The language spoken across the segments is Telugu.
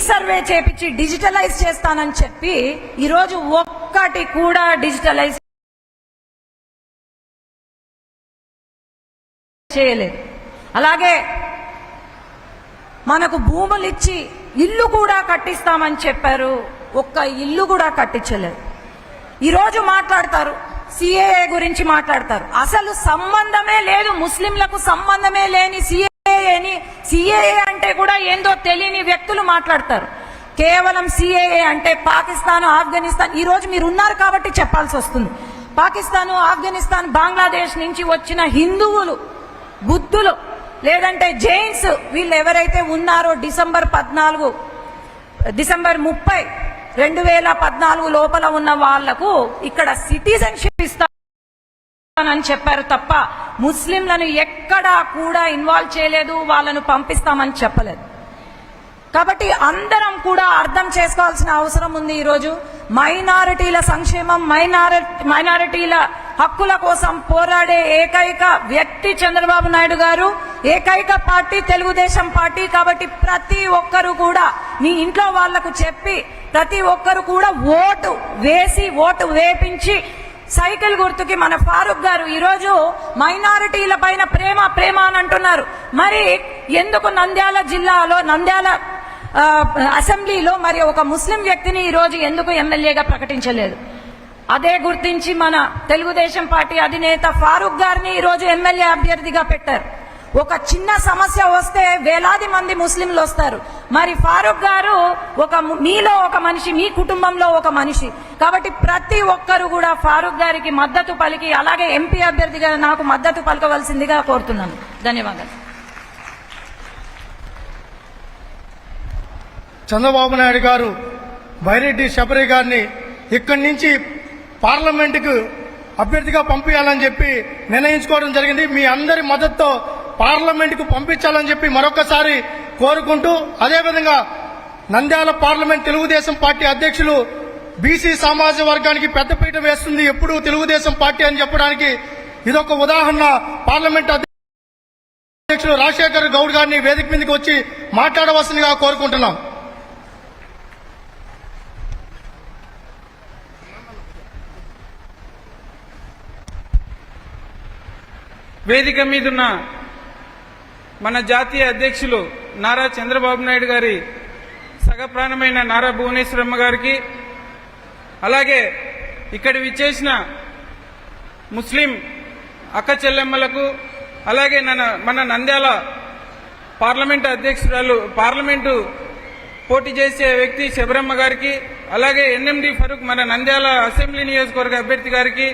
సర్వే చేపించి డిజిటలైజ్ చేస్తానని చెప్పి ఈరోజు ఒక్కటి కూడా డిజిటలైజ్ చేయలేదు. అలాగే మనకు భూములు ఇచ్చి ఇల్లు కూడా కట్టిస్తామని చెప్పారు. ఒక్క ఇల్లు కూడా కట్టించలేదు. ఈరోజు మాట్లాడతారు. సిఏఏ గురించి మాట్లాడతారు. అసలు సంబంధమే లేదు. ముస్లింలకు సంబంధమే లేని సిఏ అని సిఏఏ అంటే కూడా ఏందో తెలియని వ్యక్తులు మాట్లాడతారు. కేవలం సిఏఏ అంటే పాకిస్తాన్ ఆఫ్ఘనిస్తాన్ ఈ రోజు మీరు ఉన్నారు కాబట్టి చెప్పాల్సి వస్తుంది. పాకిస్తాన్ ఆఫ్ఘనిస్తాన్ బంగ్లాదేశ్ నుంచి వచ్చిన హిందువులు బుద్ధులు లేదంటే జైన్స్ వీళ్ళు ఎవరైతే ఉన్నారో డిసెంబర్ పద్నాలుగు డిసెంబర్ ముప్పై రెండు వేల పద్నాలుగు లోపల ఉన్న వాళ్ళకు ఇక్కడ సిటిజన్షిప్ అని చెప్పారు తప్ప ముస్లింలను ఎక్కడా కూడా ఇన్వాల్వ్ చేయలేదు వాళ్ళను పంపిస్తామని చెప్పలేదు. కాబట్టి అందరం కూడా అర్థం చేసుకోవాల్సిన అవసరం ఉంది ఈరోజు. మైనారిటీల సంక్షేమం మైనారి మైనారిటీల హక్కుల కోసం పోరాడే ఏకైక వ్యక్తి చంద్రబాబు నాయుడు గారు ఏకైక పార్టీ తెలుగుదేశం పార్టీ కాబట్టి ప్రతి ఒక్కరు కూడా మీ ఇంట్లో వాళ్ళకు చెప్పి ప్రతి ఒక్కరు కూడా ఓటు వేసి ఓటు వేపించి సైకిల్ గుర్తుకి మన ఫారూక్ గారు ఈరోజు మైనారిటీల పైన ప్రేమ ప్రేమ అని అంటున్నారు. మరి ఎందుకు నంద్యాల జిల్లాలో నంద్యాల అసెంబ్లీలో మరి ఒక ముస్లిం వ్యక్తిని ఈరోజు ఎందుకు ఎమ్మెల్యేగా ప్రకటించలేదు? అదే గుర్తించి మన తెలుగుదేశం పార్టీ అధినేత ఫారూక్ గారిని ఈరోజు ఎమ్మెల్యే అభ్యర్థిగా పెట్టారు. ఒక చిన్న సమస్య వస్తే వేలాది మంది ముస్లింలు వస్తారు. మరి ఫారూక్ గారు ఒక మీలో ఒక మనిషి మీ కుటుంబంలో ఒక మనిషి. కాబట్టి ప్రతి ఒక్కరు కూడా ఫారూక్ గారికి మద్దతు పలికి అలాగే ఎంపీ అభ్యర్థిగా నాకు మద్దతు పలకవలసిందిగా కోరుతున్నాను. ధన్యవాదాలు. చంద్రబాబు నాయుడు గారు బైరెడ్డి శబరి గారిని ఇక్కడి నుంచి పార్లమెంటుకు అభ్యర్థిగా పంపించాలని చెప్పి నిర్ణయించుకోవడం జరిగింది. మీ అందరి మద్దతుతో పార్లమెంటుకు పంపించాలని చెప్పి మరొకసారి కోరుకుంటూ అదేవిధంగా నంద్యాల పార్లమెంట్ తెలుగుదేశం పార్టీ అధ్యక్షులు బీసీ సామాజిక వర్గానికి పెద్దపీట వేస్తుంది ఎప్పుడు తెలుగుదేశం పార్టీ అని చెప్పడానికి ఇదొక ఉదాహరణ. పార్లమెంట్ అధ్యక్షులు రాజశేఖర్ గౌడ్ గారిని వేదిక మీదకి వచ్చి మాట్లాడవలసిందిగా కోరుకుంటున్నాం. వేదిక మీదున్న మన జాతీయ అధ్యక్షులు నారా చంద్రబాబు నాయుడు గారి సగప్రాణమైన నారా భువనేశ్వరమ్మ గారికి అలాగే ఇక్కడ విచ్చేసిన ముస్లిం అక్క చెల్లెమ్మలకు అలాగే నన్న మన నంద్యాల పార్లమెంటు అధ్యక్షురాలు పార్లమెంటు పోటీ చేసే వ్యక్తి శబరమ్మ గారికి అలాగే ఎన్ఎండి ఫరూక్ మన నంద్యాల అసెంబ్లీ నియోజకవర్గ అభ్యర్థి గారికి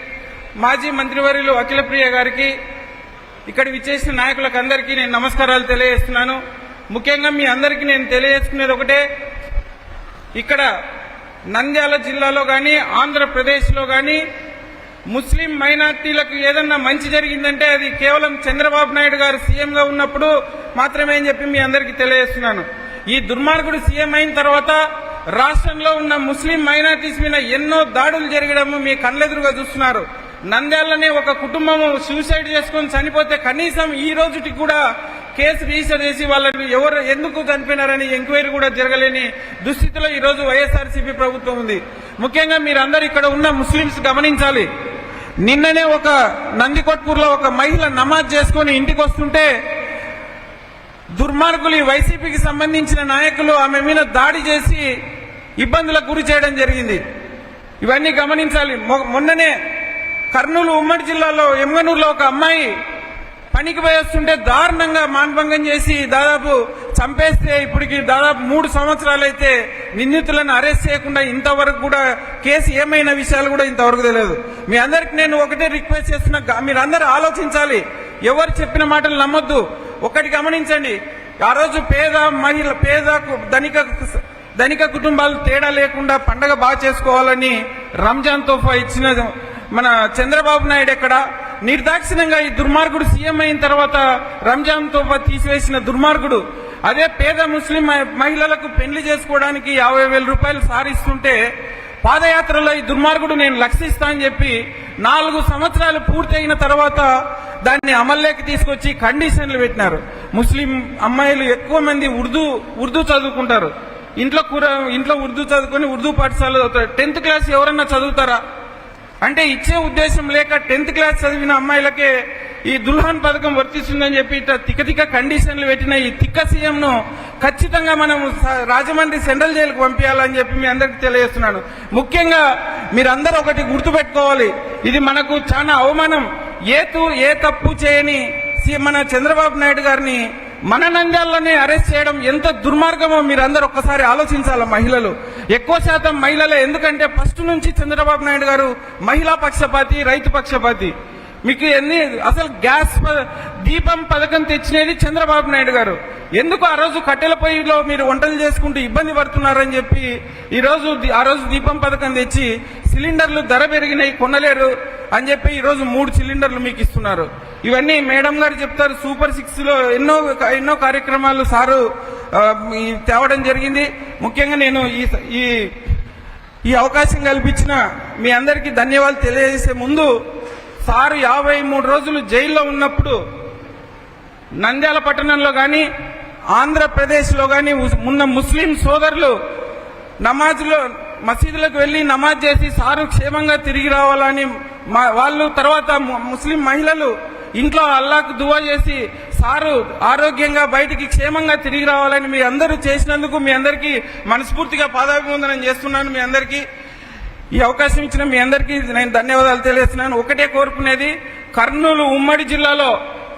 మాజీ మంత్రివర్యులు అఖిలప్రియ గారికి ఇక్కడ విచ్చేసిన నాయకులకు అందరికీ నేను నమస్కారాలు తెలియజేస్తున్నాను. ముఖ్యంగా మీ అందరికీ నేను తెలియజేసుకునేది ఒకటే. ఇక్కడ నంద్యాల జిల్లాలో కానీ ఆంధ్రప్రదేశ్లో కానీ ముస్లిం మైనార్టీలకు ఏదన్నా మంచి జరిగిందంటే అది కేవలం చంద్రబాబు నాయుడు గారు సీఎంగా ఉన్నప్పుడు మాత్రమే అని చెప్పి మీ అందరికీ తెలియజేస్తున్నాను. ఈ దుర్మార్గుడు సీఎం అయిన తర్వాత రాష్ట్రంలో ఉన్న ముస్లిం మైనార్టీస్ మీద ఎన్నో దాడులు జరగడము మీ కళ్ళెదురుగా చూస్తున్నారు. నంద్యాలనే ఒక కుటుంబం సూసైడ్ చేసుకొని చనిపోతే కనీసం ఈ రోజుకి కూడా కేసు రిజిస్టర్ చేసి వాళ్ళని ఎవరు ఎందుకు చనిపోయినారని ఎంక్వైరీ కూడా జరగలేని దుస్థితిలో ఈ రోజు వైఎస్ఆర్సీపీ ప్రభుత్వం ఉంది. ముఖ్యంగా మీరందరూ ఇక్కడ ఉన్న ముస్లింస్ గమనించాలి. నిన్ననే ఒక నందికొట్పూర్లో ఒక మహిళ నమాజ్ చేసుకుని ఇంటికి వస్తుంటే దుర్మార్గులు వైసీపీకి సంబంధించిన నాయకులు ఆమె మీద దాడి చేసి ఇబ్బందులకు గురి చేయడం జరిగింది. ఇవన్నీ గమనించాలి. మొన్ననే కర్నూలు ఉమ్మడి జిల్లాలో ఎమ్గనూరులో ఒక అమ్మాయి పనికి పోయేస్తుంటే దారుణంగా మానభంగం చేసి దాదాపు చంపేస్తే ఇప్పటికి దాదాపు మూడు సంవత్సరాలైతే నిందితులను అరెస్ట్ చేయకుండా ఇంతవరకు కూడా కేసు ఏమైన విషయాలు కూడా ఇంతవరకు తెలియదు. మీ అందరికి నేను ఒకటే రిక్వెస్ట్ చేస్తున్నా మీరందరూ ఆలోచించాలి. ఎవరు చెప్పిన మాటలు నమ్మొద్దు. ఒకటి గమనించండి. ఆ రోజు పేద మహిళ పేద ధనిక ధనిక కుటుంబాలు తేడా లేకుండా పండగ బాగా చేసుకోవాలని రంజాన్ తోఫా ఇచ్చిన మన చంద్రబాబు నాయుడు ఎక్కడ? నిర్దాక్షిణంగా ఈ దుర్మార్గుడు సీఎం అయిన తర్వాత రంజాన్తో తీసివేసిన దుర్మార్గుడు అదే పేద ముస్లిం మహి- మహిళలకు పెళ్ళి చేసుకోవడానికి యాభై వేల రూపాయలు సారిస్తుంటే పాదయాత్రలో ఈ దుర్మార్గుడు నేను లక్షిస్తా అని చెప్పి నాలుగు సంవత్సరాలు పూర్తయిన తర్వాత దాన్ని అమల్లోకి తీసుకొచ్చి కండిషన్లు పెట్టినారు. ముస్లిం అమ్మాయిలు ఎక్కువ మంది ఉర్దూ ఉర్దూ చదువుకుంటారు. ఇంట్లో కూర ఇంట్లో ఉర్దూ చదువుకొని ఉర్దూ పాఠశాల చదువుతారు టెన్త్ క్లాస్ ఎవరన్నా చదువుతారా? అంటే ఇచ్చే ఉద్దేశం లేక టెన్త్ క్లాస్ చదివిన అమ్మాయిలకే ఈ దుల్హన్ పథకం వర్తిస్తుందని చెప్పి ఇట్లా తిక్క తిక్క కండిషన్లు పెట్టిన ఈ తిక్క సీఎం ను ఖచ్చితంగా మనం రాజమండ్రి సెంట్రల్ జైలుకు పంపించాలని చెప్పి మీ అందరికి తెలియజేస్తున్నాను. ముఖ్యంగా మీరందరూ ఒకటి గుర్తుపెట్టుకోవాలి. ఇది మనకు చాలా అవమానం. ఏతు ఏ తప్పు చేయని మన చంద్రబాబు నాయుడు గారిని మన నంద్యాలనే అరెస్ట్ చేయడం ఎంత దుర్మార్గమో మీరందరూ ఒక్కసారి ఆలోచించాలి మహిళలు. ఎక్కువ శాతం మహిళలే. ఎందుకంటే ఫస్ట్ నుంచి చంద్రబాబు నాయుడు గారు మహిళా పక్షపాతి రైతు పక్షపాతి. మీకు ఎన్ని అసలు గ్యాస్ ప- దీపం పథకం తెచ్చినది చంద్రబాబు నాయుడు గారు. ఎందుకు ఆ రోజు కట్టెల పొయ్యిలో మీరు వంటలు చేసుకుంటూ ఇబ్బంది పడుతున్నారని చెప్పి ఈ రోజు ఆ రోజు దీపం పథకం తెచ్చి సిలిండర్లు ధర పెరిగినాయి కొనలేరు. అని చెప్పి ఈరోజు మూడు సిలిండర్లు మీకు ఇస్తున్నారు. ఇవన్నీ మేడం గారు చెప్తారు సూపర్ సిక్స్లో ఎన్నో ఎన్నో కార్యక్రమాలు సారు తేవడం జరిగింది. ముఖ్యంగా నేను ఈ ఈ ఈ అవకాశం కల్పించిన మీ అందరికీ ధన్యవాదాలు తెలియజేసే ముందు సారు యాభై మూడు రోజులు జైల్లో ఉన్నప్పుడు నంద్యాల పట్టణంలో కానీ ఆంధ్రప్రదేశ్లో కానీ ఉన్న ముస్లిం సోదరులు నమాజ్లో మసీదులకు వెళ్ళి నమాజ్ చేసి సారు క్షేమంగా తిరిగి రావాలని వాళ్ళు తర్వాత ముస్లిం మహిళలు ఇంట్లో అల్లాకు దువా చేసి సారు ఆరోగ్యంగా బయటికి క్షేమంగా తిరిగి రావాలని మీ అందరూ చేసినందుకు మీ అందరికీ మనస్ఫూర్తిగా పాదాభివందనం చేస్తున్నాను మీ అందరికీ. ఈ అవకాశం ఇచ్చిన మీ అందరికీ నేను ధన్యవాదాలు తెలియజేస్తున్నాను. ఒకటే కోరుకునేది కర్నూలు ఉమ్మడి జిల్లాలో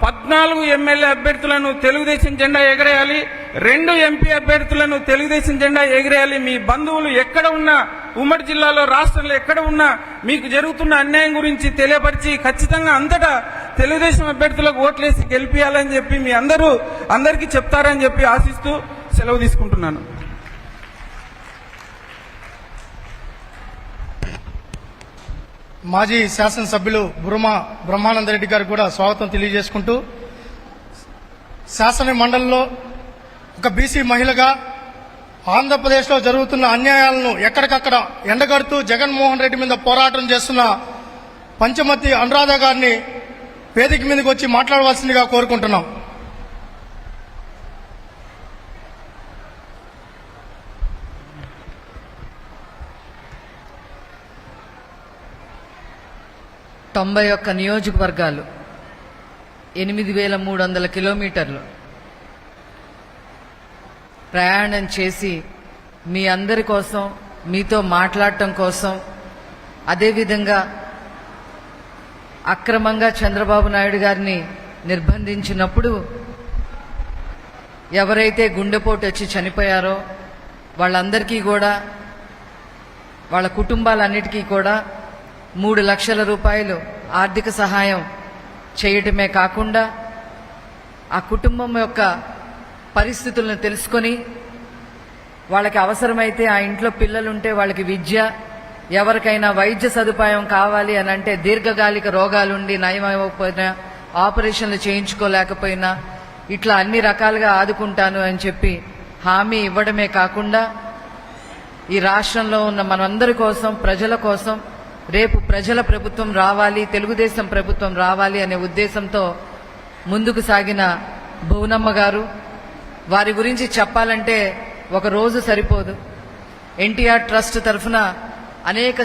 పద్నాలుగు ఎమ్మెల్యే అభ్యర్థులను తెలుగుదేశం జెండా ఎగరేయాలి రెండు ఎంపీ అభ్యర్థులను తెలుగుదేశం జెండా ఎగరేయాలి. మీ బంధువులు ఎక్కడ ఉన్నా ఉమ్మడి జిల్లాలో రాష్ట్రంలో ఎక్కడ ఉన్నా మీకు జరుగుతున్న అన్యాయం గురించి తెలియపరిచి ఖచ్చితంగా అంతటా తెలుగుదేశం అభ్యర్థులకు ఓట్లేసి గెలిపియాలని చెప్పి మీ అందరూ అందరికీ చెప్తారని చెప్పి ఆశిస్తూ సెలవు తీసుకుంటున్నాను. మాజీ శాసనసభ్యులు బ్రహ్మ బ్రహ్మానందరెడ్డి గారు కూడా స్వాగతం తెలియజేసుకుంటూ శాసన మండలిలో ఒక బీసీ మహిళగా ఆంధ్రప్రదేశ్లో జరుగుతున్న అన్యాయాలను ఎక్కడికక్కడ ఎండగడుతూ జగన్మోహన్ రెడ్డి మీద పోరాటం చేస్తున్న పంచమతి అనురాధ గారిని వేదిక మీదకి వచ్చి మాట్లాడవలసిందిగా కోరుకుంటున్నాం. తొంభై ఒక్క నియోజకవర్గాలు ఎనిమిది వేల మూడు వందల కిలోమీటర్లు. ప్రయాణం చేసి మీ అందరి కోసం మీతో మాట్లాడటం కోసం అదేవిధంగా అక్రమంగా చంద్రబాబు నాయుడు గారిని నిర్బంధించినప్పుడు ఎవరైతే గుండెపోటు వచ్చి చనిపోయారో వాళ్ళందరికీ కూడా వాళ్ళ కుటుంబాలన్నిటికీ కూడా మూడు లక్షల రూపాయలు ఆర్థిక సహాయం చేయటమే కాకుండా ఆ కుటుంబం యొక్క పరిస్థితులను తెలుసుకొని వాళ్ళకి అవసరమైతే ఆ ఇంట్లో పిల్లలుంటే వాళ్ళకి విద్య ఎవరికైనా వైద్య సదుపాయం కావాలి అని అంటే దీర్ఘకాలిక రోగాలుండి నయమైపోయినా ఆపరేషన్లు చేయించుకోలేకపోయినా ఇట్లా అన్ని రకాలుగా ఆదుకుంటాను అని చెప్పి హామీ ఇవ్వడమే కాకుండా ఈ రాష్ట్రంలో ఉన్న మనందరి కోసం ప్రజల కోసం రేపు ప్రజల ప్రభుత్వం రావాలి తెలుగుదేశం ప్రభుత్వం రావాలి అనే ఉద్దేశంతో ముందుకు సాగిన భువనమ్మ గారు వారి గురించి చెప్పాలంటే ఒక రోజు సరిపోదు. ఎన్టీఆర్ ట్రస్ట్ తరఫున అనేక